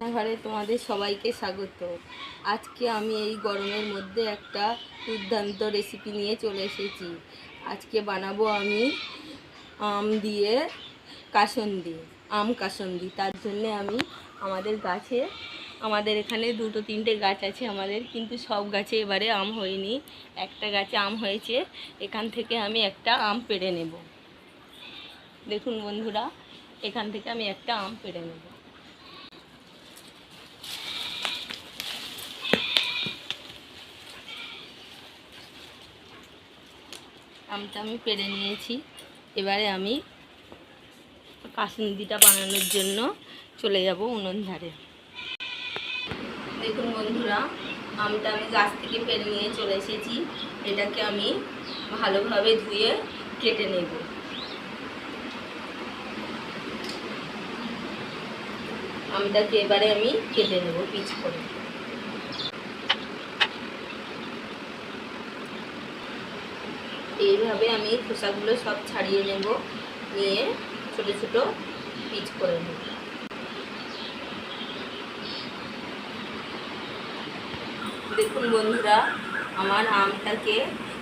ঘরে তোমাদের সবাইকে স্বাগত। আজকে আমি এই গরমের মধ্যে একটা দুর্দান্ত রেসিপি নিয়ে চলে এসেছি। আজকে বানাবো আমি আম দিয়ে কাসন্দি, আম কাসন্দি। তার জন্যে আমি আমাদের গাছে, আমাদের এখানে দুটো তিনটে গাছ আছে আমাদের, কিন্তু সব গাছে এবারে আম হয়নি। একটা গাছে আম হয়েছে, এখান থেকে আমি একটা আম পেড়ে নেব। দেখুন বন্ধুরা, এখান থেকে আমি একটা আম পেড়ে নেব। আমটা আমি পেরে নিয়েছি। এবারে আমি কাসুন্দিটা বানানোর জন্য চলে যাব উনুন ধারে। দেখুন বন্ধুরা, আমটা আমি গাছ থেকে পেরে নিয়ে চলে এসেছি। এটাকে আমি ভালোভাবে ধুয়ে কেটে নেব। আমটাকে এবারে আমি কেটে নেব পিচ করে। এইভাবে আমি খোসাগুলো সব ছাড়িয়ে নেব, নিয়ে ছোট ছোট পিচ করে নেব। দেখুন বন্ধুরা, আমার আমটাকে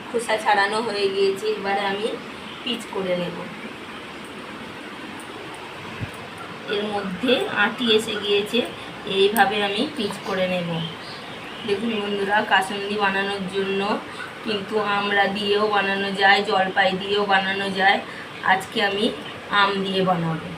খোসা ছাড়ানো হয়ে গিয়েছে, এবারে আমি পিচ করে নেব। এর মধ্যে আটি এসে গিয়েছে, এইভাবে আমি পিচ করে নেব। দেখুন বন্ধুরা, কাসুন্দি বানানোর জন্য কিন্তু আমরা দিয়েও বানানো যায়, জলপাই দিয়েও বানানো যায়। আজকে আমি আম দিয়ে বানাবো।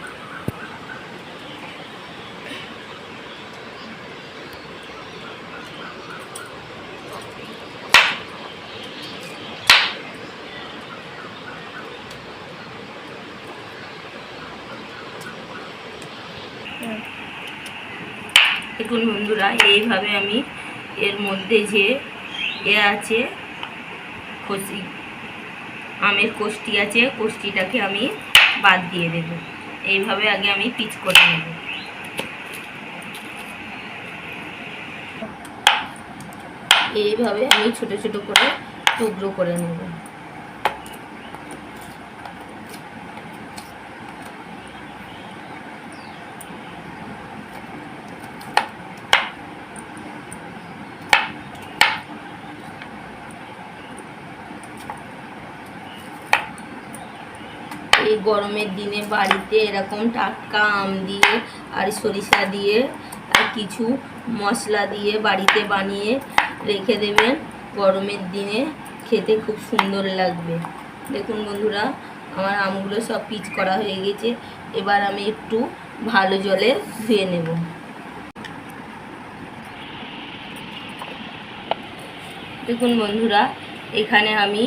দেখুন বন্ধুরা, এইভাবে আমি এর মধ্যে যে এ আছে কষি আমের কোষ্টি আছে, কোষ্টিটাকে আমি বাদ দিয়ে দেব। এইভাবে আগে আমি পিচ করে নেব। এইভাবে আমি ছোট ছোট করে টুকরো করে নেব এই গরমের দিনে বাড়িতে এরকম টাটকা আম দিয়ে আর সরিষা দিয়ে আর কিছু মশলা দিয়ে বাড়িতে বানিয়ে রেখে দেবেন গরমের দিনে। খেতে খুব সুন্দর লাগবে। দেখুন বন্ধুরা, আমার আমগুলো সব পিচ করা হয়ে গেছে। এবার আমি একটু ভালো জলে ধুয়ে নেব। দেখুন বন্ধুরা, এখানে আমি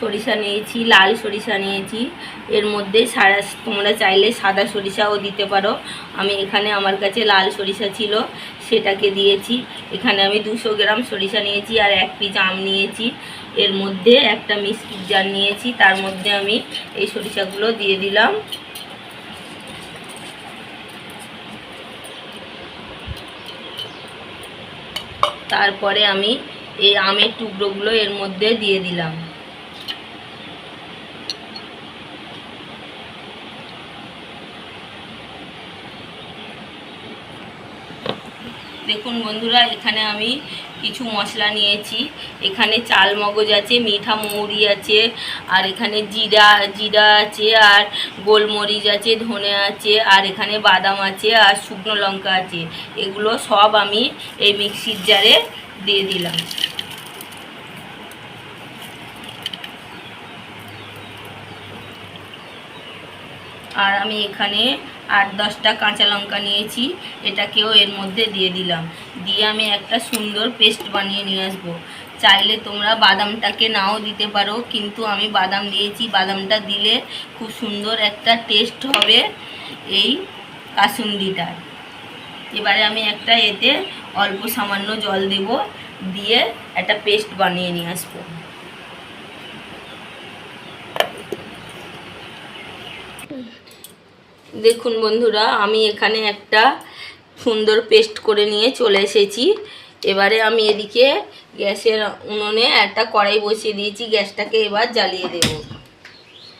সরিষা নিয়েছি, লাল সরিষা নিয়েছি। এর মধ্যে সারা, তোমরা চাইলে সাদা সরিষাও দিতে পারো। আমি এখানে আমার কাছে লাল সরিষা ছিল, সেটাকে দিয়েছি। এখানে আমি দুশো গ্রাম সরিষা নিয়েছি আর এক পিস আম নিয়েছি। এর মধ্যে একটা মিষ্টির জার নিয়েছি, তার মধ্যে আমি এই সরিষাগুলো দিয়ে দিলাম। তারপরে আমি এই আমের টুকরোগুলো এর মধ্যে দিয়ে দিলাম। দেখুন বন্ধুরা, এখানে আমি কিছু মশলা নিয়েছি। এখানে চাল মগজ আছে, মিঠা মৌরি আছে, আর এখানে জিরা জিরা আছে, আর গোলমরিচ আছে, ধনে আছে, আর এখানে বাদাম আছে, আর শুকনো লঙ্কা আছে। এগুলো সব আমি এই মিক্সির জারে দিয়ে দিলাম। আর আমি এখানে আট দশটা কাঁচা লঙ্কা নিয়েছি, এটাকেও এর মধ্যে দিয়ে দিলাম। দিয়ে আমি একটা সুন্দর পেস্ট বানিয়ে নিয়ে আসব। চাইলে তোমরা বাদামটাকে নাও দিতে পারো, কিন্তু আমি বাদাম দিয়েছি। বাদামটা দিলে খুব সুন্দর একটা টেস্ট হবে এই কাসুন্দিটার এবারে আমি একটা এতে অল্প সামান্য জল দেব, দিয়ে একটা পেস্ট বানিয়ে নিয়ে আসব। দেখুন বন্ধুরা, আমি এখানে একটা সুন্দর পেস্ট করে নিয়ে চলে এসেছি। এবারে আমি এদিকে গ্যাসের উনুনে একটা কড়াই বসিয়ে দিয়েছি, গ্যাসটাকে এবার জ্বালিয়ে দেব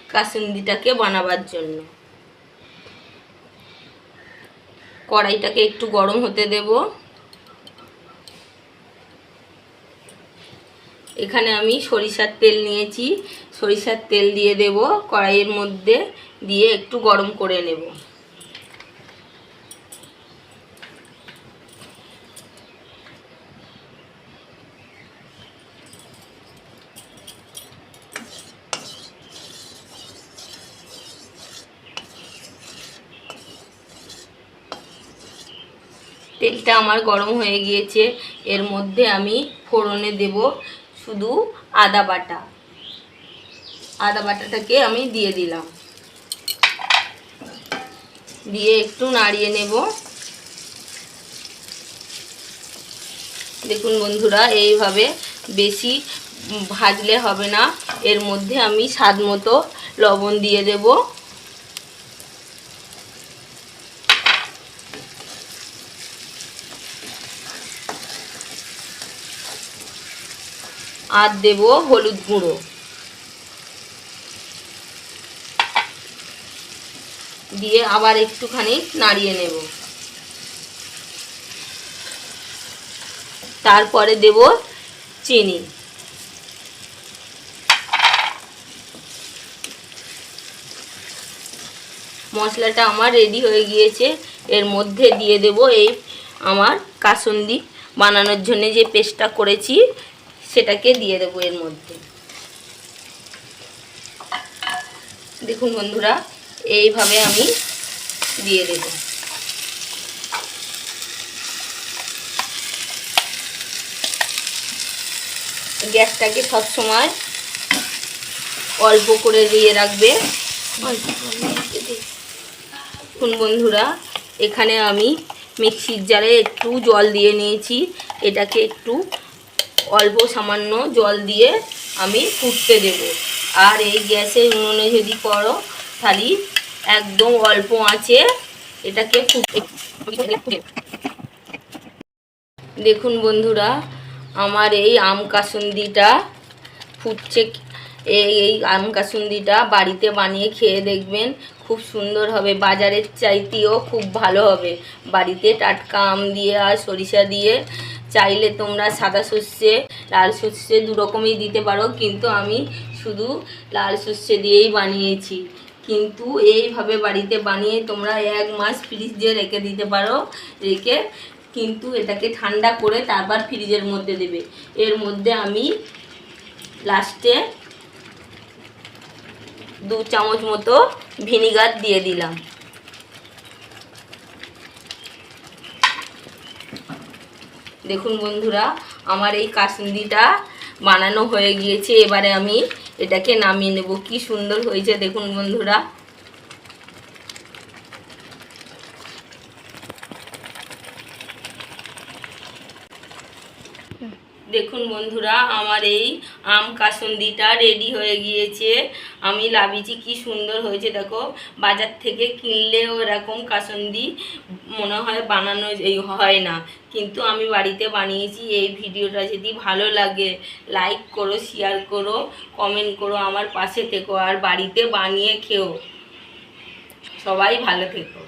কাসুন্দিটাকে বানাবার জন্য। কড়াইটাকে একটু গরম হতে দেব। এখানে আমি সরিষার তেল নিয়েছি। সরিষার তেল দিয়ে দেব, কড়াইয়ের মধ্যে দিয়ে একটু গরম করে নেব। তেলটা আমার গরম হয়ে গিয়েছে। এর মধ্যে আমি ফোড়নে দেব। শুধু আদা বাটা। আদা বাটাটাকে আমি দিয়ে দিলাম। দিয়ে একটু নাড়িয়ে নেব। দেখুন বন্ধুরা, এইভাবে বেশি ভাজলে হবে না। এর মধ্যে আমি স্বাদ মতো লবণ দিয়ে দেবো। আর দেব হলুদ গুঁড়ো। দিয়ে আবার একটুখানি নাড়িয়ে নেব। তারপরে দেব চিনি। মশলাটা আমার রেডি হয়ে গিয়েছে। এর মধ্যে দিয়ে দেব এই আমার কাসন্দি বানানোর জন্য যে পেস্টটা করেছি সেটাকে দিয়ে দেবো এর মধ্যে। দেখুন বন্ধুরা, এইভাবে আমি দিয়ে দেব। গ্যাসটাকে সবসময় অল্প করে দিয়ে রাখবে। দেখুন বন্ধুরা, এখানে আমি মিক্সির জারে একটু জল দিয়ে নিয়েছি, এটাকে একটু অল্প সামান্য জল দিয়ে আমি ফুটতে দেব। আর এই গ্যাসের উনুনে যদি করো, তাহলে একদম অল্প আঁচে এটাকে দেখুন বন্ধুরা, আমার এই আম কাসুন্দিটা ফুটছে এই আম কাসুন্দিটা বাড়িতে বানিয়ে খেয়ে দেখবেন খুব সুন্দর হবে, বাজারের চাইতেও খুব ভালো হবে। বাড়িতে টাটকা আম দিয়ে আর সরিষা দিয়ে চাইলে তোমরা সাদা সর্ষে, লাল সর্ষে দু রকমই দিতে পারো, কিন্তু আমি শুধু লাল সর্ষে দিয়েই বানিয়েছি। কিন্তু এইভাবে বাড়িতে বানিয়ে তোমরা এক মাস ফ্রিজে রেখে দিতে পারো, রেখে কিন্তু এটাকে ঠান্ডা করে তারপর ফ্রিজের মধ্যে দেবে। এর মধ্যে আমি লাস্টে দু চামচ মতো ভিনিগার দিয়ে দিলাম। দেখুন বন্ধুরা, আমার এই কাসুন্দিটা বানানো হয়ে গিয়েছে। এবারে আমি এটাকে নামিয়ে নেব। কি সুন্দর হয়েছে দেখুন বন্ধুরা। দেখুন বন্ধুরা, আমার এই আম কাসুন্দিটা রেডি হয়ে গিয়েছে। আমি লাভিছি কি সুন্দর হয়েছে, দেখো। বাজার থেকে কিনলেও এরকম কাসুন্দি মনে হয় বানানো হয় না। কিন্তু আমি বাড়িতে বানিয়েছি, এই ভিডিওটা যদি ভালো লাগে লাইক করো শেয়ার করো কমেন্ট করো, আমার পাশে থেকো, আর বাড়িতে বানিয়ে খেও। সবাই ভালো থেকো।